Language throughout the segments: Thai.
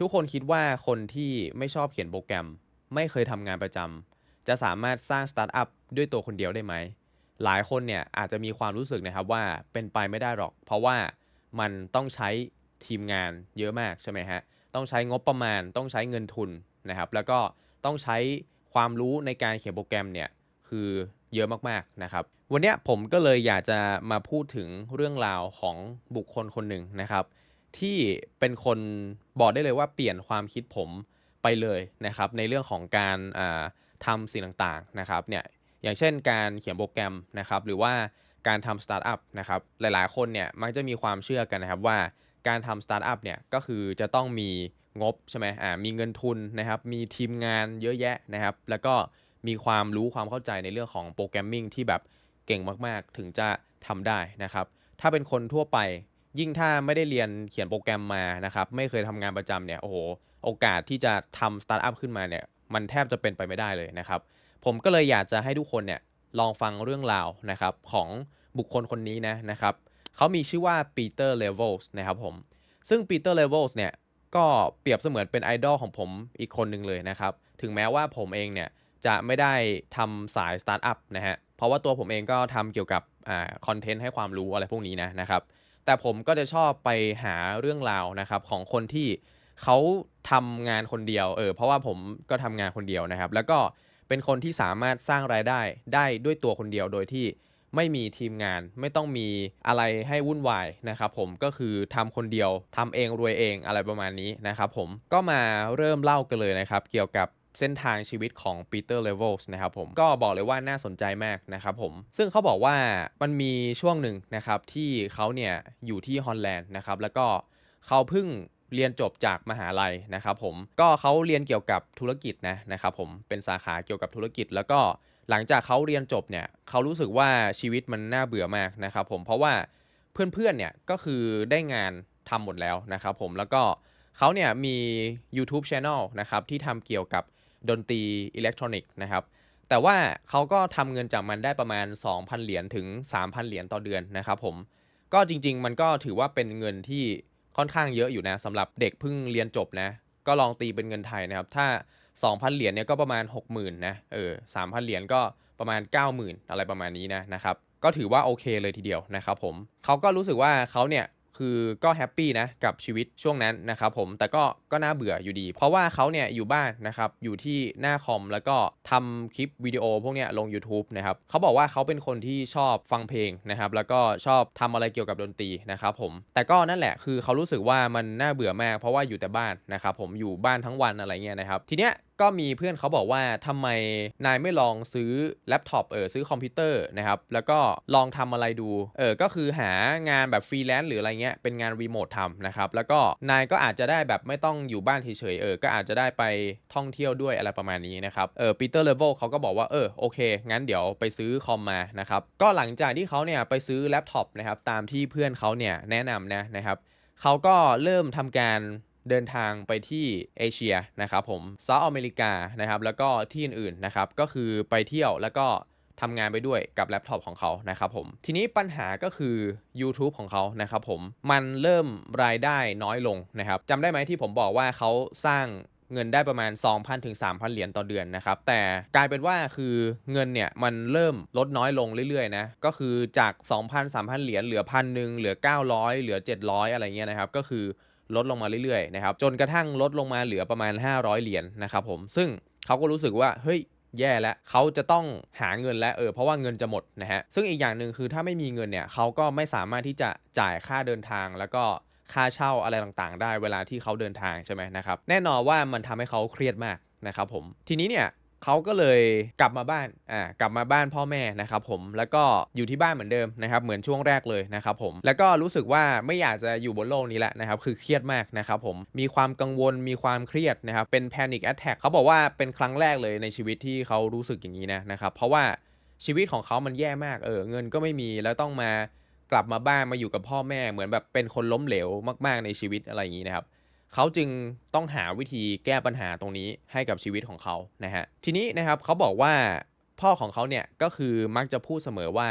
ทุกคนคิดว่าคนที่ไม่ชอบเขียนโปรแกรม ไม่เคยทำงานประจำจะสามารถสร้างสตาร์ทอัพด้วยตัวคนเดียวได้ไหม หลายคนเนี่ยอาจจะมีความรู้สึกนะครับว่าเป็นไปไม่ได้หรอก เพราะว่ามันต้องใช้ทีมงานเยอะมากใช่ไหมฮะ ต้องใช้งบประมาณ ต้องใช้เงินทุนนะครับ แล้วก็ต้องใช้ความรู้ในการเขียนโปรแกรมเนี่ยคือเยอะมากๆนะครับ วันนี้ผมก็เลยอยากจะมาพูดถึงเรื่องราวของบุคคลคนหนึ่งนะครับ ที่เป็นคนบอกได้เลยว่าเปลี่ยนความคิดผมไปเลยนะครับ ในเรื่องของการอ่าทำสิ่งต่างๆนะครับเนี่ยอย่างเช่นการเขียนโปรแกรมนะครับหรือว่าการทำสตาร์ทอัพนะครับหลายๆ คนเนี่ยมักจะมีความเชื่อกันนะครับว่าการทำสตาร์ทอัพเนี่ยก็คือจะต้องมีงบใช่ไหมอ่ามีเงินทุนนะครับมีทีมงานเยอะแยะนะครับ แล้วก็มีความรู้ความเข้าใจในเรื่องของโปรแกรมมิ่งที่แบบเก่งมากๆ ถึงจะทำได้นะครับ ถ้าเป็นคนทั่วไป ยิ่งถ้าไม่ได้เรียนเขียนโปรแกรมมานะครับ ไม่เคยทำงานประจำเนี่ย โอ้โห โอกาสที่จะทำสตาร์ทอัพขึ้นมาเนี่ย มันแทบจะเป็นไปไม่ได้เลยนะครับ ผมก็เลยอยากจะให้ทุกคนเนี่ยลองฟังเรื่องราวนะครับของบุคคลคนนี้นะนะครับ เขามีชื่อว่าปีเตอร์เลเวลส์นะครับผม ซึ่งปีเตอร์เลเวลส์เนี่ย ก็เปรียบเสมือนเป็นไอดอลของผมอีกคนหนึ่งเลยนะครับ ถึงแม้ว่าผมเองเนี่ยจะไม่ได้ทำสายสตาร์ทอัพนะฮะ เพราะว่าตัวผมเองก็ทำเกี่ยวกับอ่าคอนเทนต์ให้ความรู้อะไรพวกนี้นะนะครับ แต่ผมก็จะชอบไปหาเรื่องราวนะครับของคนที่เขาทำงานคนเดียวเออเพราะว่าผมก็ทำงานคนเดียวนะครับ แล้วก็เป็นคนที่สามารถสร้างรายได้ได้ด้วยตัวคนเดียวโดยที่ไม่มีทีมงานไม่ต้องมีอะไรให้วุ่นวายนะครับผมก็คือทำคนเดียวทำเองรวยเองอะไรประมาณนี้นะครับผมก็มาเริ่มเล่ากันเลยนะครับ เกี่ยวกับ เส้นทางชีวิตของปีเตอร์เลเวลส์นะครับผมก็บอกเลยว่าน่าสนใจมากนะครับผม ซึ่งเขาบอกว่ามันมีช่วงหนึ่งนะครับที่เขาเนี่ยอยู่ที่ฮอลแลนด์นะครับแล้วก็เขาเพิ่งเรียนจบจากมหาลัยนะครับผมก็เขาเรียนเกี่ยวกับธุรกิจนะนะครับผมเป็นสาขาเกี่ยวกับธุรกิจ แล้วก็หลังจากเขาเรียนจบเนี่ยเขารู้สึกว่าชีวิตมันน่าเบื่อมากนะครับผมเพราะว่าเพื่อนๆเนี่ยก็คือได้งานทำหมดแล้วนะครับผมแล้วก็เขาเนี่ยมี YouTube Channel นะครับที่ทำเกี่ยวกับ ดนตรีอิเล็กทรอนิกส์นะครับ แต่ว่าเขาก็ทำเงินจากมันได้ประมาณ 2,000 เหรียญถึง 3,000 เหรียญต่อเดือนนะครับผม ก็จริง ๆ มันก็ถือว่าเป็นเงินที่ค่อนข้างเยอะอยู่นะสำหรับเด็กเพิ่งเรียนจบนะ ก็ลองตีเป็นเงินไทยนะครับ ถ้า 2,000 เหรียญเนี่ยก็ประมาณ 60,000นะ เออ 3,000 เหรียญก็ประมาณ 90,000 อะไรประมาณนี้นะนะครับ ก็ถือว่าโอเคเลยทีเดียวนะครับผม เขาก็รู้สึกว่าเขาเนี่ย คือก็แฮปปี้นะกับชีวิตช่วงนั้นนะครับผมแต่ก็ก็น่าเบื่ออยู่ดี เพราะว่าเขาเนี่ยอยู่บ้านนะครับอยู่ที่หน้าคอมแล้วก็ทำคลิปวิดีโอพวกเนี้ยลง YouTube นะครับเขาบอกว่าเขาเป็นคนที่ชอบฟังเพลงนะครับแล้วก็ชอบทำอะไรเกี่ยวกับดนตรีนะครับผมแต่ก็นั่นแหละคือเขารู้สึกว่ามันน่าเบื่อมาก เพราะว่าอยู่แต่บ้านนะครับผมอยู่บ้านทั้งวันอะไรเงี้ยนะครับทีเนี้ย ก็มีเพื่อนเขาบอกว่าทำไมนายไม่ลองซื้อแล็ปท็อปเออซื้อคอมพิวเตอร์นะครับ แล้วก็ลองทำอะไรดูเออก็คือหางานแบบฟรีแลนซ์หรืออะไรเงี้ยเป็นงานรีโมททำนะครับ แล้วก็นายก็อาจจะได้แบบไม่ต้องอยู่บ้านเฉยๆเออก็อาจจะได้ไปท่องเที่ยวด้วยอะไรประมาณนี้นะครับเออปีเตอร์เลเวลเขาก็บอกว่าเออโอเค งั้นเดี๋ยวไปซื้อคอมมานะครับก็หลังจากที่เขาเนี่ยไปซื้อแล็ปท็อปนะครับตามที่เพื่อนเขาเนี่ยแนะนำนะนะครับเขาก็เริ่มทำการ เดินทางไปที่เอเชียนะครับผมเซาท์อเมริกานะครับแล้วก็ที่อื่นๆนะครับก็คือไปเที่ยวแล้วก็ทำงานไปด้วยกับแล็ปท็อปของเขานะครับผมทีนี้ปัญหาก็คือ YouTube ของเขานะครับผมมันเริ่มรายได้น้อยลงนะครับจำได้ไหมที่ผมบอกว่าเขาสร้างเงินได้ประมาณ 2,000ถึง3,000 เหรียญต่อเดือนนะครับ แต่กลายเป็นว่าคือเงินเนี่ยมันเริ่มลดน้อยลงเรื่อยๆนะก็คือจาก 2,000 3,000 เหรียญเหลือพันหนึ่งเหลือ 900 เหลือ 700 อะไรเงี้ยนะครับ ก็คือ ลดลงมาเรื่อยๆนะครับจนกระทั่งลดลงมาเหลือประมาณ 500 เหรียญนะครับผมซึ่งเขาก็รู้สึกว่าเฮ้ยแย่แล้วเขาจะต้องหาเงินแล้วเออเพราะว่าเงินจะหมดนะฮะซึ่งอีกอย่างหนึ่งคือถ้าไม่มีเงินเนี่ยเขาก็ไม่สามารถที่จะจ่ายค่าเดินทางแล้วก็ค่าเช่าอะไรต่างๆ ได้เวลาที่เขาเดินทางใช่ไหมนะครับแน่นอนว่ามันทำให้เขาเครียดมากนะครับผมทีนี้เนี่ย เขาก็เลยกลับมาบ้านอ่ากลับมาบ้านพ่อแม่นะครับผมแล้วก็อยู่ที่บ้านเหมือนเดิมนะครับเหมือนช่วงแรกเลยนะครับผมแล้วก็รู้สึกว่าไม่อยากจะอยู่บนโลกนี้แหละนะครับคือเครียดมากนะครับผมมีความกังวลมีความเครียดนะครับเป็น panic attack เขาบอกว่าเป็นครั้งแรกเลยในชีวิตที่เขารู้สึกอย่างนี้นะนะครับเพราะว่าชีวิตของเขามันแย่มากเออเงินก็ไม่มีแล้วต้องมากลับมาบ้านมาอยู่กับพ่อแม่เหมือนแบบเป็นคนล้มเหลวมาก ๆในชีวิตอะไรอย่างนี้นะครับ เขาจึงต้องหาวิธีแก้ปัญหาตรงนี้ให้กับชีวิตของเขานะฮะทีนี้นะครับเขาบอกว่าพ่อของเขาเนี่ยก็คือมักจะพูดเสมอว่า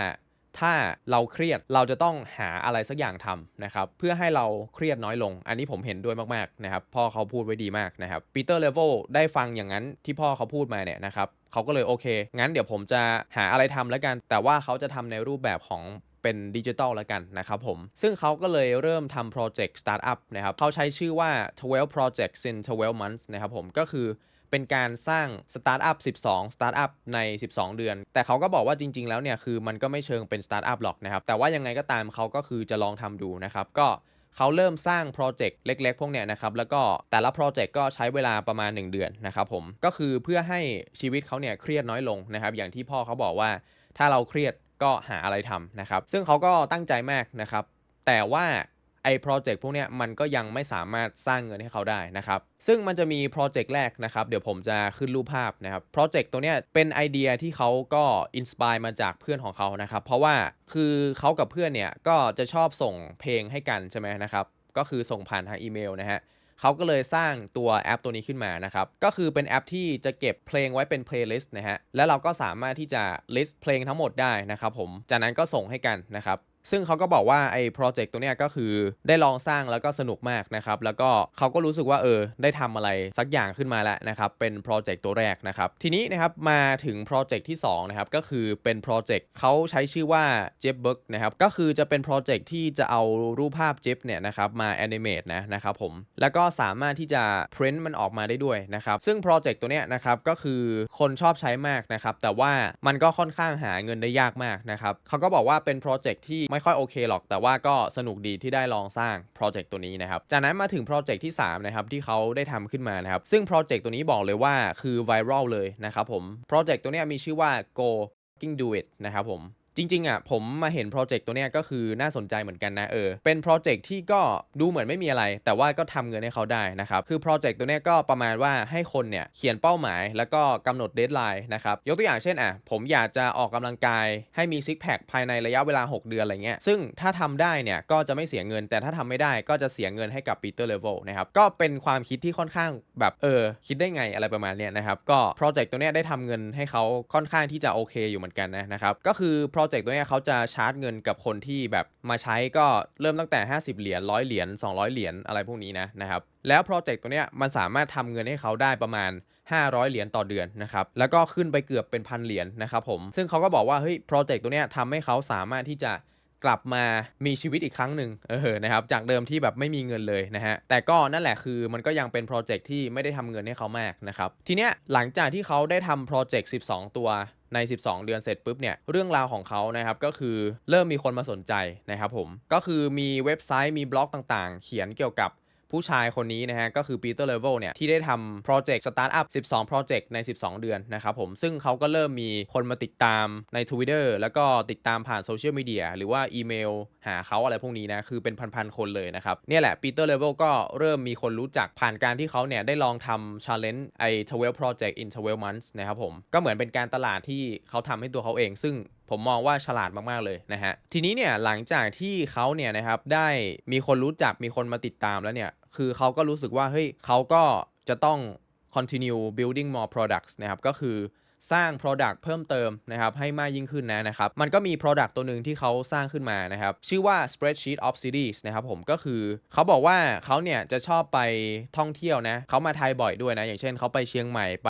ถ้าเราเครียดเราจะต้องหาอะไรสักอย่างทำนะครับเพื่อให้เราเครียดน้อยลง อันนี้ผมเห็นด้วยมากๆนะครับพ่อเขาพูดไว้ดีมากนะครับปีเตอร์เลเวลได้ฟังอย่างนั้นที่พ่อเขาพูดมาเนี่ยนะครับเขาก็เลยโอเค งั้นเดี๋ยวผมจะหาอะไรทำแล้วกัน แต่ว่าเขาจะทำในรูปแบบของ เป็นดิจิทัลแล้วกันนะครับผม ซึ่งเขาก็เลยเริ่มทำโปรเจกต์สตาร์ทอัพนะครับเขาใช้ชื่อว่า 12 projects in 12 months นะครับผมก็คือเป็นการสร้างสตาร์ทอัพ 12 สตาร์ทอัพใน 12 เดือน แต่เขาก็บอกว่าจริง ๆ แล้วเนี่ย คือมันก็ไม่เชิงเป็นสตาร์ทอัพหรอกนะครับ แต่ว่ายังไงก็ตามเขาก็คือจะลองทำดูนะครับ ก็เขาเริ่มสร้างโปรเจกต์เล็ก ๆ พวกเนี้ยนะครับ แล้วก็แต่ละโปรเจกต์ก็ใช้เวลาประมาณ 1 เดือนนะครับผม ก็คือเพื่อให้ชีวิตเขาเนี่ยเครียดน้อยลงนะครับ อย่างที่พ่อเขาบอกว่าถ้าเราเครียด ก็หาอะไรทำนะครับ ซึ่งเขาก็ตั้งใจมากนะครับ แต่ว่าไอ้โปรเจกต์พวกเนี้ยมันก็ยังไม่สามารถสร้างเงินให้เขาได้นะครับ ซึ่งมันจะมีโปรเจกต์แรกนะครับ เดี๋ยวผมจะขึ้นรูปภาพนะครับ โปรเจกต์ตัวเนี้ยเป็นไอเดียที่เขาก็อินสปายมาจากเพื่อนของเขานะครับ เพราะว่าคือเขากับเพื่อนเนี่ยก็จะชอบส่งเพลงให้กันใช่ไหมนะครับ ก็คือส่งผ่านทางอีเมลนะฮะ เขาก็เลยสร้างตัวแอปตัวนี้ขึ้นมานะครับ ก็คือเป็นแอปที่จะเก็บเพลงไว้เป็นเพลย์ลิสต์นะฮะ แล้วเราก็สามารถที่จะ list เพลงทั้งหมดได้นะครับผม จากนั้นก็ส่งให้กันนะครับ ซึ่งเขาก็บอกว่าไอ้โปรเจกต์ตัวเนี้ยก็คือได้ลองสร้างแล้วก็สนุกมากนะครับ แล้วก็เขาก็รู้สึกว่าเออได้ทำอะไรสักอย่างขึ้นมาแล้วนะครับ เป็นโปรเจกต์ตัวแรกนะครับ ทีนี้นะครับมาถึงโปรเจกต์ที่2นะครับก็คือเป็นโปรเจกต์เขาใช้ชื่อว่า j e b b o o k นะครับก็คือจะเป็นโปรเจกต์ที่จะเอารูปภาพ Jeff เนี่ยนะครับมาแอนิเมตนะนะครับผมแล้วก็สามารถที่จะ print มันออกมาได้ด้วยนะครับซึ่งโปรเจกต์ตัวเนี้ยนะครับก็คือคนชอบใช้มากนะครับแต่ว่ามันก็ค่อนข้างหาเงินได้ยากมากนะครับเขาก็บอกว่าเป็นโปรเจกต์ที่ไม่ค่อยโอเคหรอก แต่ว่าก็สนุกดีที่ได้ลองสร้างโปรเจกต์ตัวนี้นะครับ จากนั้นมาถึงโปรเจกต์ที่3นะครับที่เขาได้ทำขึ้นมานะครับ ซึ่งโปรเจกต์ตัวนี้บอกเลยว่าคือไวรัลเลยนะครับผม โปรเจกต์ตัวนี้มีชื่อว่า go fucking do it นะครับผม จริงๆอะผมมาเห็นโปรเจกต์ตัวเนี้ยก็คือน่าสนใจเหมือนกันนะเออเป็นโปรเจกต์ที่ก็ดูเหมือนไม่มีอะไร แต่ว่าก็ทำเงินให้เขาได้นะครับคือโปรเจกต์ตัวเนี้ยก็ประมาณว่าให้คนเนี่ยเขียนเป้าหมาย แล้วก็กำหนดเดทไลน์นะครับยกตัวอย่างเช่นอะผมอยากจะออกกำลังกายให้มีซิกแพคภายในระยะเวลา 6 เดือนอะไรเงี้ยซึ่งถ้าทำได้เนี่ยก็จะไม่เสียเงิน แต่ถ้าทำไม่ได้ก็จะเสียเงินให้กับปีเตอร์เลเวลนะครับก็เป็นความคิดที่ค่อนข้างแบบเออคิดได้ไงอะไรประมาณเนี้ยนะครับก็โปรเจกต์ตัวเนี้ยได้ทำเงินให้เขาค่อนข้างที่จะโอเคอยู่เหมือนกันนะนะครับก็คือโปรเจกต์ตัวนี้เขาจะชาร์จเงินกับคนที่แบบมาใช้ก็เริ่มตั้งแต่ 50 เหรียญ100เหรียญ200 เหรียญอะไรพวกนี้นะนะครับแล้วโปรเจกต์ตัวนี้มันสามารถทำเงินให้เขาได้ประมาณ 500 เหรียญต่อเดือนนะครับแล้วก็ขึ้นไปเกือบเป็นพันเหรียญนะครับผมซึ่งเขาก็บอกว่าเฮ้ยโปรเจกต์ตัวนี้ทำให้เขาสามารถที่จะกลับมามีชีวิตอีกครั้งหนึ่งเออนะครับจากเดิมที่แบบไม่มีเงินเลยนะฮะแต่ก็นั่นแหละคือมันก็ยังเป็นโปรเจกต์ที่ไม่ได้ทำเงินให้เขามากนะครับทีเนี้ยหลังจากที่เขาได้ทำโปรเจกต์12 ตัว ใน 12 เดือนเสร็จปุ๊บเนี่ยเรื่องราวของเขานะครับก็คือเริ่มมีคนมาสนใจนะครับผมก็คือมีเว็บไซต์มีบล็อกต่างๆ เขียนเกี่ยวกับ ผู้ชายคนนี้นะฮะก็คือปีเตอร์เลเวลเนี่ยที่ได้ทำโปรเจกต์สตาร์ทอัพ 12 โปรเจกต์ใน 12 เดือนนะครับผมซึ่งเขาก็เริ่มมีคนมาติดตามใน Twitter แล้วก็ติดตามผ่านโซเชียลมีเดียหรือว่าอีเมลหาเขาอะไรพวกนี้นะคือเป็นพันๆคนเลยนะครับเนี่ยแหละปีเตอร์เลเวลก็เริ่มมีคนรู้จักผ่านการที่เขาเนี่ยได้ลองทำ challenge ไอ้ 12 project in 12 months นะครับผมก็เหมือนเป็นการตลาดที่เขาทำให้ตัวเขาเอง ซึ่ง ผมมองว่าฉลาดมากๆเลยนะฮะทีนี้เนี่ยหลังจากที่เขาเนี่ยนะครับได้มีคนรู้จักมีคนมาติดตามแล้วเนี่ยคือเขาก็รู้สึกว่าเฮ้ยเขาก็จะต้อง continue building more products นะครับก็คือสร้าง Product เพิ่มเติมนะครับให้มากยิ่งขึ้นนะนะครับ มันก็มี Product ตัวหนึ่งที่เขาสร้างขึ้นมานะครับ ชื่อว่า Spreadsheet of Cities นะครับผมก็คือเขาบอกว่าเขาเนี่ยจะชอบไปท่องเที่ยวนะเขามาไทยบ่อยด้วยนะ อย่างเช่นเขาไปเชียงใหม่ไป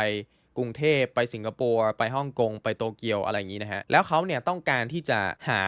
กรุงเทพไปสิงคโปร์ไปฮ่องกงไปโตเกียวอะไรอย่างนี้นะฮะแล้วเขาเนี่ยต้องการที่จะหา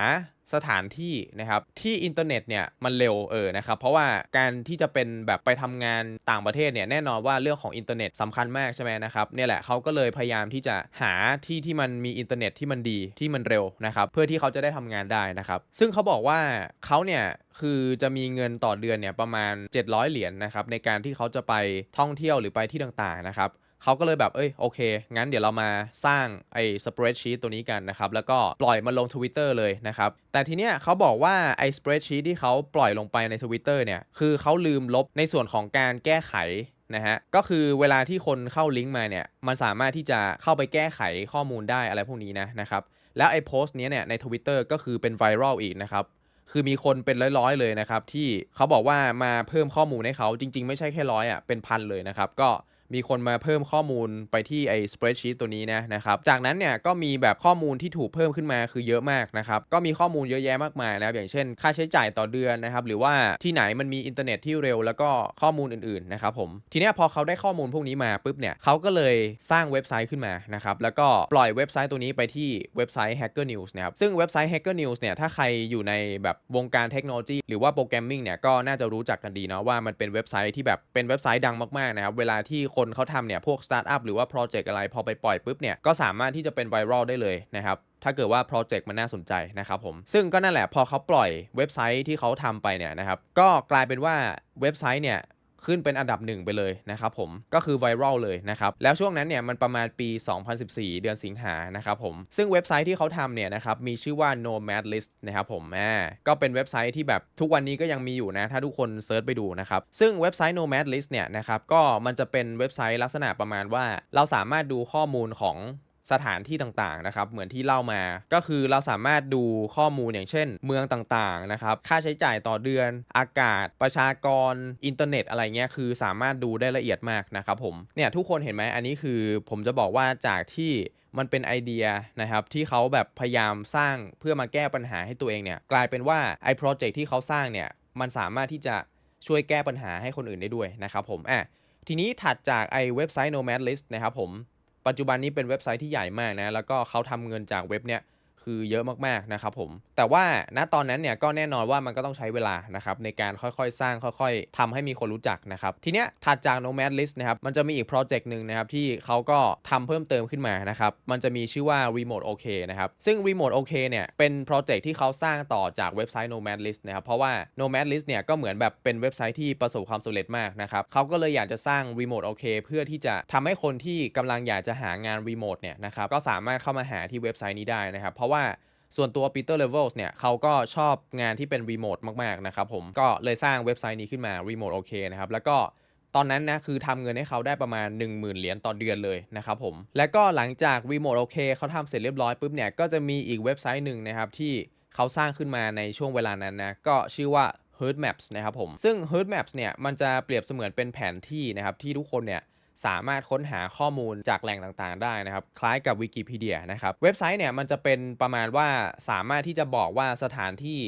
สถานที่นะครับที่อินเทอร์เน็ตเนี่ยมันเร็วเออนะครับเพราะว่าการที่จะเป็นแบบไปทำงานต่างประเทศเนี่ยแน่นอนว่าเรื่องของอินเทอร์เน็ตสำคัญมากใช่ไหมนะครับเนี่ยแหละเขาก็เลยพยายามที่จะหาที่ที่มันมีอินเทอร์เน็ตที่มันดีที่มันเร็วนะครับเพื่อที่เขาจะได้ทำงานได้นะครับซึ่งเขาบอกว่าเขาเนี่ยคือจะมีเงินต่อเดือนเนี่ยประมาณ 700 เหรียญนนะครับในการที่เขาจะไปท่องเที่ยวหรือไปที่ต่างๆนะครับ เขาก็เลยแบบ เอ้ย โอเค งั้นเดี๋ยวเรามาสร้างไอ้สเปรดชีตตัวนี้กันนะครับ แล้วก็ปล่อยมันลง Twitter เลยนะครับ แต่ทีเนี้ยเขาบอกว่าไอ้สเปรดชีตที่เขาปล่อยลงไปใน Twitter เนี่ย คือเขาลืมลบในส่วนของการแก้ไขนะฮะ ก็คือเวลาที่คนเข้าลิงก์มาเนี่ย มันสามารถที่จะเข้าไปแก้ไขข้อมูลได้อะไรพวกนี้นะนะครับแล้วไอ้โพสต์นี้เนี่ยใน Twitter ก็คือเป็นไวรัลอีกนะครับ คือมีคนเป็นร้อยๆเลยนะครับ ที่เขาบอกว่ามาเพิ่มข้อมูลให้เขาจริง ๆ ไม่ใช่แค่ร้อยอะเป็นพันเลยนะครับ ก็ มีคนมาเพิ่มข้อมูลไปที่ไอ้ spreadsheet ตัวนี้นะนะครับ จากนั้นเนี่ยก็มีแบบข้อมูลที่ถูกเพิ่มขึ้นมาคือเยอะมากนะครับ ก็มีข้อมูลเยอะแยะมากมายนะครับ อย่างเช่น ค่าใช้จ่ายต่อเดือนนะครับ หรือว่าที่ไหนมันมีอินเทอร์เน็ตที่เร็วแล้วก็ข้อมูลอื่นๆนะครับผม ทีนี้พอเขาได้ข้อมูลพวกนี้มาปุ๊บเนี่ยเขาก็เลยสร้างเว็บไซต์ขึ้นมานะครับ แล้วก็ปล่อยเว็บไซต์ตัวนี้ไปที่เว็บไซต์ Hacker News นะครับ ซึ่งเว็บไซต์ Hacker News เนี่ย ถ้าใครอยู่ในแบบวงการเทคโนโลยีหรือว่าโปรแกรมมิ่งเนี่ย ก็น่าจะรู้จักกันดีเนาะว่ามันเป็นเว็บไซต์ที่แบบเป็นเว็บไซต์ดังมากๆนะครับ เวลาที่คนเขาทำเนี่ยพวกสตาร์ทอัพหรือว่าโปรเจกต์อะไรพอไปปล่อยปุ๊บเนี่ยก็สามารถที่จะเป็นไวรัลได้เลยนะครับถ้าเกิดว่าโปรเจกต์มันน่าสนใจนะครับผม ซึ่งก็นั่นแหละพอเขาปล่อยเว็บไซต์ที่เขาทำไปเนี่ยนะครับ ก็กลายเป็นว่าเว็บไซต์เนี่ย ขึ้นเป็นอันดับหนึ่งไปเลยนะครับผมก็คือไวรัลเลยนะครับแล้วช่วงนั้นเนี่ยมันประมาณปี 2014 เดือนสิงหานะครับผมซึ่งเว็บไซต์ที่เขาทำเนี่ยนะครับมีชื่อว่า Nomad List นะครับผมอ่าก็เป็นเว็บไซต์ที่แบบทุกวันนี้ก็ยังมีอยู่นะถ้าทุกคนเซิร์ชไปดูนะครับซึ่งเว็บไซต์ Nomad List เนี่ยนะครับก็มันจะเป็นเว็บไซต์ลักษณะประมาณว่า เราสามารถดูข้อมูลของ สถานที่ต่างๆนะครับเหมือนที่เล่ามา ก็คือเราสามารถดูข้อมูลอย่างเช่น เมืองต่างๆนะครับค่าใช้จ่ายต่อเดือน อากาศ ประชากร อินเทอร์เน็ต อะไรเงี้ยคือสามารถดูได้ละเอียดมากนะครับผมเนี่ยทุกคนเห็นไหมอันนี้คือผมจะบอกว่าจากที่มันเป็นไอเดียนะครับที่เขาแบบพยายามสร้างเพื่อมาแก้ปัญหาให้ตัวเองเนี่ยกลายเป็นว่าไอ้โปรเจกต์ที่เขาสร้างเนี่ยมันสามารถที่จะช่วยแก้ปัญหาให้คนอื่นได้ด้วยนะครับผมอะทีนี้ถัดจากไอ้เว็บไซต์ Nomad List นะครับผม ปัจจุบันนี้เป็นเว็บไซต์ที่ใหญ่มากนะ แล้วก็เขาทำเงินจากเว็บเนี้ย คือเยอะมากๆนะครับผม แต่ว่าณตอนนั้นเนี่ยก็แน่นอนว่ามันก็ต้องใช้เวลานะครับในการค่อยๆ สร้างค่อยๆทำให้มีคนรู้จักนะครับทีเนี้ยถัดจาก Nomad List นะครับมันจะมีอีกโปรเจกต์หนึ่งนะครับที่เขาก็ทำเพิ่มเติมขึ้นมานะครับมันจะมีชื่อว่า Remote OK นะครับซึ่ง Remote OK เนี่ยเป็นโปรเจกต์ที่เขาสร้างต่อจากเว็บไซต์ Nomad List นะครับเพราะว่า Nomad List เนี่ยก็เหมือนแบบเป็นเว็บไซต์ที่ประสบความสำเร็จมากนะครับเขาก็เลยอยากจะสร้าง Remote OK เพื่อที่จะทำให้คนที่กำลังอยากจะหางาน Remote เนี่ยนะครับก็สามารถเข้ามาหาที่เว็บไซต์นี้ได้นะครับเพราะว่าส่วนตัว Peter Levels เนี่ยเขาก็ชอบงานที่เป็นรีโมทมาก ๆ นะครับผมก็เลยสร้างเว็บไซต์นี้ขึ้นมา Remote OK นะครับ แล้วก็ตอนนั้นนะคือทำเงินให้เขาได้ประมาณ 10,000 เหรียญต่อเดือนเลยนะครับผม แล้วก็หลังจาก Remote OK เขาทำเสร็จเรียบร้อยปุ๊บเนี่ย ก็จะมีอีกเว็บไซต์หนึ่งนะครับ ที่เขาสร้างขึ้นมาในช่วงเวลานั้นนะก็ชื่อว่า Herd Maps นะครับผมซึ่ง Herd Maps เนี่ยมันจะเปรียบเสมือนเป็นแผนที่นะครับที่ทุกคนเนี่ย สามารถค้นหาข้อมูลจากแหล่งต่างๆ ได้นะครับ คล้ายกับวิกิพีเดียนะครับ เว็บไซต์เนี่ยมันจะเป็นประมาณว่าสามารถที่จะบอกว่าสถานที่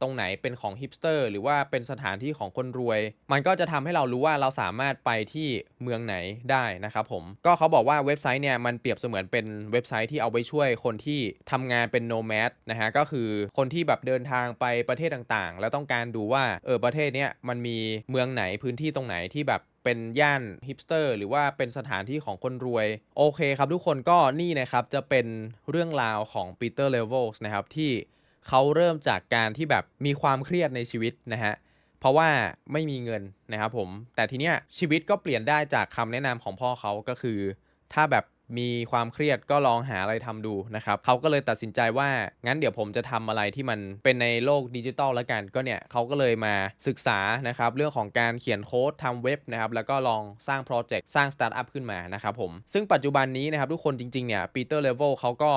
ตรงไหนเป็นของฮิปสเตอร์หรือว่าเป็นสถานที่ของคนรวย มันก็จะทำให้เรารู้ว่าเราสามารถไปที่เมืองไหนได้นะครับผม ก็เขาบอกว่าเว็บไซต์เนี่ยมันเปรียบเสมือนเป็นเว็บไซต์ที่เอาไว้ช่วยคนที่ทำงานเป็นโนแมดนะฮะก็คือคนที่แบบเดินทางไปประเทศต่างๆ แล้วต้องการดูว่าเออประเทศเนี้ยมันมีเมืองไหนพื้นที่ตรงไหนที่แบบเป็นย่านฮิปสเตอร์หรือว่าเป็นสถานที่ของคนรวย โอเคครับทุกคนก็นี่นะครับจะเป็นเรื่องราวของปีเตอร์เลเวลส์นะครับที่ เขาเริ่มจากการที่แบบมีความเครียดในชีวิตนะฮะเพราะว่าไม่มีเงินนะครับผม แต่ทีเนี้ยชีวิตก็เปลี่ยนได้จากคำแนะนำของพ่อเขาก็คือ ถ้าแบบมีความเครียดก็ลองหาอะไรทำดูนะครับเขาก็เลยตัดสินใจว่างั้นเดี๋ยวผมจะทำอะไรที่มันเป็นในโลกดิจิตอลแล้วกันก็เนี่ยเขาก็เลยมาศึกษานะครับเรื่องของการเขียนโค้ดทำเว็บนะครับแล้วก็ลองสร้างโปรเจกต์สร้างสตาร์ทอัพขึ้นมานะครับผมซึ่งปัจจุบันนี้นะครับทุกคนจริงๆเนี่ยปีเตอร์เลเวลเขาก็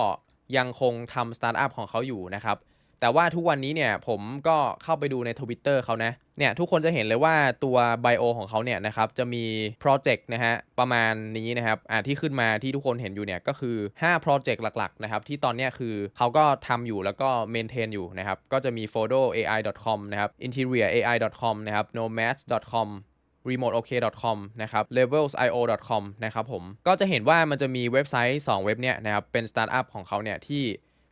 ยังคงทำสตาร์ทอัพของเขาอยู่นะครับ แต่ว่าทุกวันนี้เนี่ยผมก็เข้าไปดูใน Twitter เขานะเนี่ยทุกคนจะเห็นเลยว่าตัวไบโอของเขาเนี่ยนะครับจะมีโปรเจกต์นะฮะประมาณนี้นะครับอ่าที่ขึ้นมาที่ทุกคนเห็นอยู่เนี่ยก็คือ5โปรเจกต์หลักๆนะครับที่ตอนนี้คือเขาก็ทำอยู่แล้วก็เมนเทนอยู่นะครับก็จะมี photoai.com นะครับ interiorai.com นะครับ nomads.com remoteok.com นะครับ levelsio.com นะครับผมก็จะเห็นว่ามันจะมีเว็บไซต์ 2 เว็บเนี่ยนะครับเป็นสตาร์ทอัพของเขาเนี่ยที่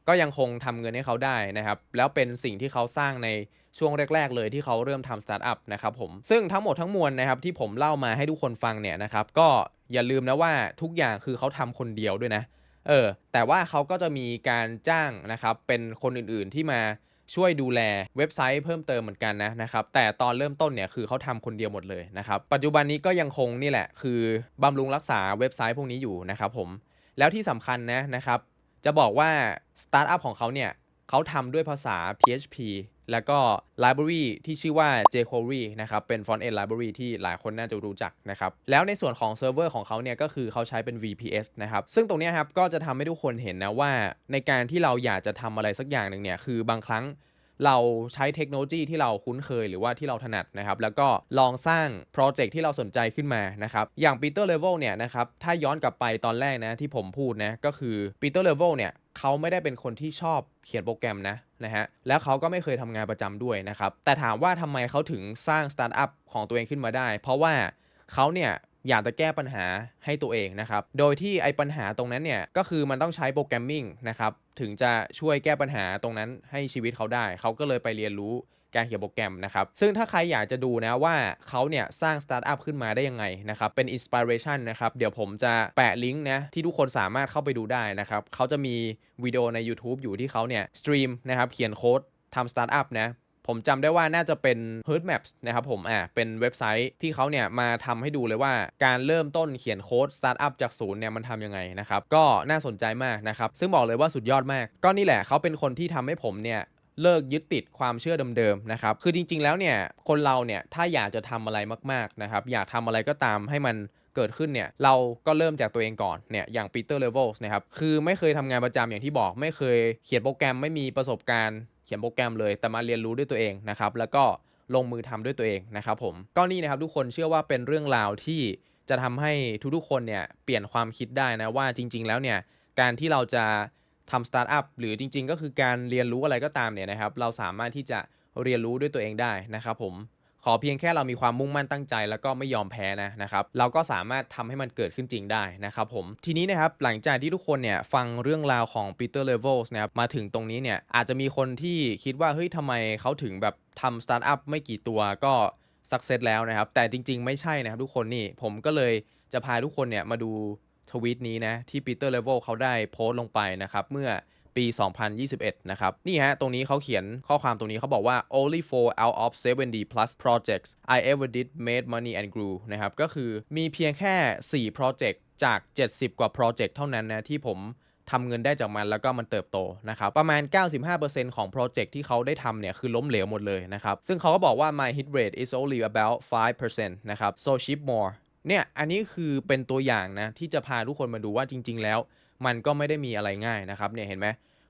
ก็ยังคงทำเงินให้เขาได้นะครับ แล้วเป็นสิ่งที่เขาสร้างในช่วงแรก ๆ เลยที่เขาเริ่มทำสตาร์ทอัพนะครับผมซึ่งทั้งหมดทั้งมวลนะครับที่ผมเล่ามาให้ทุกคนฟังเนี่ยนะครับก็อย่าลืมนะว่าทุกอย่างคือเขาทำคนเดียวด้วยนะเออแต่ว่าเขาก็จะมีการจ้างนะครับเป็นคนอื่นๆที่มาช่วยดูแลเว็บไซต์เพิ่มเติมเหมือนกันนะนะครับแต่ตอนเริ่มต้นเนี่ยคือเขาทำคนเดียวหมดเลยนะครับปัจจุบันนี้ก็ยังคงนี่แหละ คือบำรุงรักษาเว็บไซต์พวกนี้อยู่นะครับผมแล้วที่สำคัญนะนะครับ จะบอกว่าสตาร์ทอัพของเขาเนี่ยเขาทำด้วยภาษา PHP แล้วก็ library ที่ชื่อว่า jQuery นะครับ เป็น front end library ที่หลายคนน่าจะรู้จักนะครับ แล้วในส่วนของเซิร์ฟเวอร์ของเขาเนี่ย ก็คือเขาใช้เป็น VPS นะครับ ซึ่งตรงนี้ครับ ก็จะทำให้ทุกคนเห็นนะว่า ในการที่เราอยากจะทำอะไรสักอย่างหนึ่งเนี่ย คือบางครั้ง เราใช้เทคโนโลยีที่เราคุ้นเคยหรือว่าที่เราถนัดนะครับ แล้วก็ลองสร้างโปรเจกต์ที่เราสนใจขึ้นมานะครับ อย่างปีเตอร์เลเวลเนี่ยนะครับ ถ้าย้อนกลับไปตอนแรกนะที่ผมพูดนะ ก็คือปีเตอร์เลเวลเนี่ยเขาไม่ได้เป็นคนที่ชอบเขียนโปรแกรมนะนะฮะ แล้วเขาก็ไม่เคยทำงานประจำด้วยนะครับ แต่ถามว่าทำไมเขาถึงสร้างสตาร์ทอัพของตัวเองขึ้นมาได้ เพราะว่าเขาเนี่ย อยากจะแก้ปัญหาให้ตัวเองนะครับ โดยที่ไอ้ปัญหาตรงนั้นเนี่ย ก็คือมันต้องใช้โปรแกรมมิ่งนะครับ ถึงจะช่วยแก้ปัญหาตรงนั้นให้ชีวิตเขาได้ เขาก็เลยไปเรียนรู้การเขียนโปรแกรมนะครับ ซึ่งถ้าใครอยากจะดูนะว่าเขาเนี่ยสร้างสตาร์ทอัพขึ้นมาได้ยังไงนะครับ เป็นอินสปิเรชันนะครับ เดี๋ยวผมจะแปะลิงก์นะที่ทุกคนสามารถเข้าไปดูได้นะครับ เขาจะมีวิดีโอใน YouTube อยู่ที่เขาเนี่ยสตรีมนะครับ เขียนโค้ดทำสตาร์ทอัพนะ ผมจำได้ว่าน่าจะเป็น Herd Maps นะครับผมอ่าเป็นเว็บไซต์ที่เขาเนี่ยมาทำให้ดูเลยว่าการเริ่มต้นเขียนโค้ดสตาร์ทอัพจากศูนย์เนี่ยมันทำยังไงนะครับก็น่าสนใจมากนะครับซึ่งบอกเลยว่าสุดยอดมาก ก็นี่แหละเขาเป็นคนที่ทำให้ผมเนี่ยเลิกยึดติดความเชื่อเดิมๆนะครับ คือจริงๆ แล้วเนี่ย คนเราเนี่ย ถ้าอยากจะทำอะไรมากๆ นะครับ อยากทำอะไรก็ตามให้มันเกิดขึ้นเนี่ย เราก็เริ่มจากตัวเองก่อน เนี่ย อย่างปีเตอร์ เลเวลส์นะครับ คือไม่เคยทำงานประจำอย่างที่บอก ไม่เคยเขียนโปรแกรม ไม่มีประสบการณ์ ขียนโปรแกรมเลย แต่มาเรียนรู้ด้วยตัวเองนะครับแล้วก็ลงมือทำด้วยตัวเองนะครับผมก็นี่นะครับทุกคนเชื่อว่าเป็นเรื่องราวที่จะทำให้ทุกๆคนเนี่ยเปลี่ยนความคิดได้นะว่าจริง ๆ แล้วเนี่ยการที่เราจะทำสตาร์ทอัพหรือจริง ๆ ก็คือการเรียนรู้อะไรก็ตามเนี่ยนะครับเราสามารถที่จะเรียนรู้ด้วยตัวเองได้นะครับผม ขอเพียงแค่เรามีความมุ่งมั่นตั้งใจ แล้วก็ไม่ยอมแพ้นะนะครับเราก็สามารถทำให้มันเกิดขึ้นจริงได้นะครับผมทีนี้นะครับหลังจากที่ทุกคนเนี่ยฟังเรื่องราวของ Peter Levels นะครับมาถึงตรงนี้เนี่ยอาจจะมีคนที่คิดว่าเฮ้ยทำไมเขาถึงแบบทำสตาร์ทอัพไม่กี่ตัวก็สักเซสแล้วนะครับ แต่จริงๆ ไม่ใช่นะครับทุกคนนี่ผมก็เลยจะพาทุกคนเนี่ยมาดูทวีตนี้นะที่ Peter Level เขาได้โพสต์ลงไปนะครับเมื่อ ปี 2021 นะครับ นี่ฮะ ตรงนี้เขาเขียนข้อความตรงนี้เขาบอกว่า only for out of 70 plus projects I ever did made money and grew นะครับ ก็คือมีเพียงแค่ 4 project จาก 70 กว่า project เท่านั้นนะที่ผมทำเงินได้จากมันแล้วก็มันเติบโตนะครับประมาณ 95%ของโปรเจกต์ที่เขาได้ทำเนี่ยคือล้มเหลวหมดเลยนะครับ ซึ่งเขาก็บอกว่า my hit rate is only about 5%นะครับ so ship more เนี่ยอันนี้คือเป็นตัวอย่างนะที่จะพาทุกคนมาดูว่าจริง ๆ แล้ว มันก็ไม่ได้มีอะไรง่ายนะครับเนี่ยเห็นไหม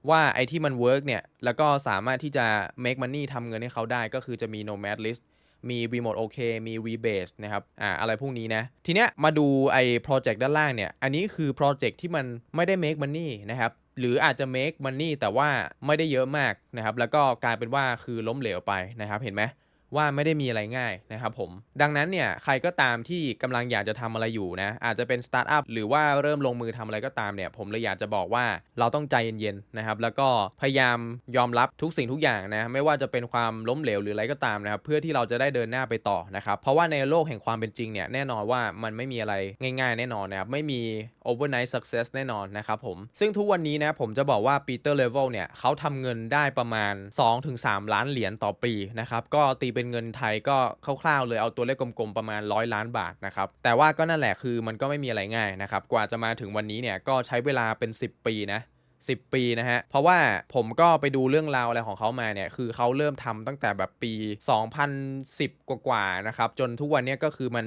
ว่าไอ้ที่มันเวิร์กเนี่ย แล้วก็สามารถที่จะ make money ทำเงินให้เขาได้ก็คือจะมี nomad list มี remote OK มี rebase นะครับ อ่า อะไรพวกนี้นะ ทีเนี้ยมาดูไอ้โปรเจกต์ด้านล่างเนี่ย อันนี้คือโปรเจกต์ที่มันไม่ได้ make money นะครับ หรืออาจจะ make money แต่ว่าไม่ได้เยอะมากนะครับ แล้วก็กลายเป็นว่าคือล้มเหลวไปนะครับ เห็นไหม ว่าไม่ได้มีอะไรง่ายนะครับผม ดังนั้นเนี่ยใครก็ตามที่กำลังอยากจะทำอะไรอยู่นะ อาจจะเป็นสตาร์ทอัพหรือว่าเริ่มลงมือทำอะไรก็ตามเนี่ย ผมเลยอยากจะบอกว่าเราต้องใจเย็นๆนะครับ แล้วก็พยายามยอมรับทุกสิ่งทุกอย่างนะ ไม่ว่าจะเป็นความล้มเหลวหรืออะไรก็ตามนะครับ เพื่อที่เราจะได้เดินหน้าไปต่อนะครับ เพราะว่าในโลกแห่งความเป็นจริงเนี่ยแน่นอนว่ามันไม่มีอะไรง่าย ๆ แน่นอนนะครับ ไม่มี overnight success แน่นอนนะครับผม ซึ่งทุกวันนี้นะผมจะบอกว่า Peter Level เนี่ยเขาทำเงินได้ประมาณ 2-3 ล้านเหรียญต่อปีนะครับ ก็ตีเป็นเงินไทยก็คร่าวๆเลยเอาตัวเลขกลมๆประมาณ100ล้านบาทนะครับแต่ว่าก็นั่นแหละคือมันก็ไม่มีอะไรง่ายนะครับกว่าจะมาถึงวันนี้เนี่ยก็ใช้เวลาเป็น 10 ปีนะ10 ปีนะฮะ เพราะว่าผมก็ไปดูเรื่องราวอะไรของเขามาเนี่ย คือเขาเริ่มทำตั้งแต่แบบปี 2010 กว่าๆนะครับ จนทุกวันนี้ก็คือมัน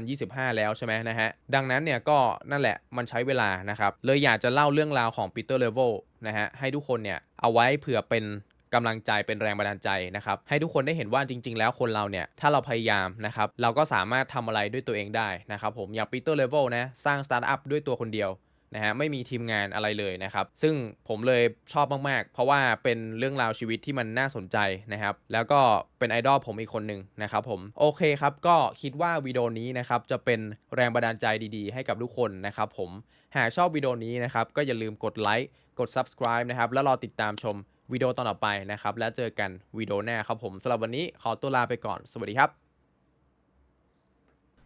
2025 แล้วใช่ไหมนะฮะ ดังนั้นเนี่ยก็นั่นแหละมันใช้เวลานะครับ เลยอยากจะเล่าเรื่องราวของ Peter Level นะฮะ ให้ทุกคนเนี่ยเอาไว้เผื่อเป็น กำลังใจเป็นแรงบันดาลใจนะครับ ให้ทุกคนได้เห็นว่าจริง ๆ แล้วคนเราเนี่ย ถ้าเราพยายามนะครับ เราก็สามารถทำอะไรด้วยตัวเองได้นะครับผม อย่าง Peter Level นะ สร้างสตาร์ทอัพด้วยตัวคนเดียวนะฮะ ไม่มีทีมงานอะไรเลยนะครับ ซึ่งผมเลยชอบมาก ๆ เพราะว่าเป็นเรื่องราวชีวิตที่มันน่าสนใจนะครับ แล้วก็เป็นไอดอลผมอีกคนหนึ่งนะครับผม โอเคครับ ก็คิดว่าวิดีโอนี้นะครับจะเป็นแรงบันดาลใจดีๆ ให้กับทุกคนนะครับผม หากชอบวิดีโอนี้นะครับก็อย่าลืมกดไลค์ กด subscribe นะครับ แล้วรอติดตามชม วิดีโอตอนต่อไปนะครับ แล้วเจอกันวิดีโอหน้าครับผมสำหรับวันนี้ขอตัวลาไปก่อน สวัสดีครับ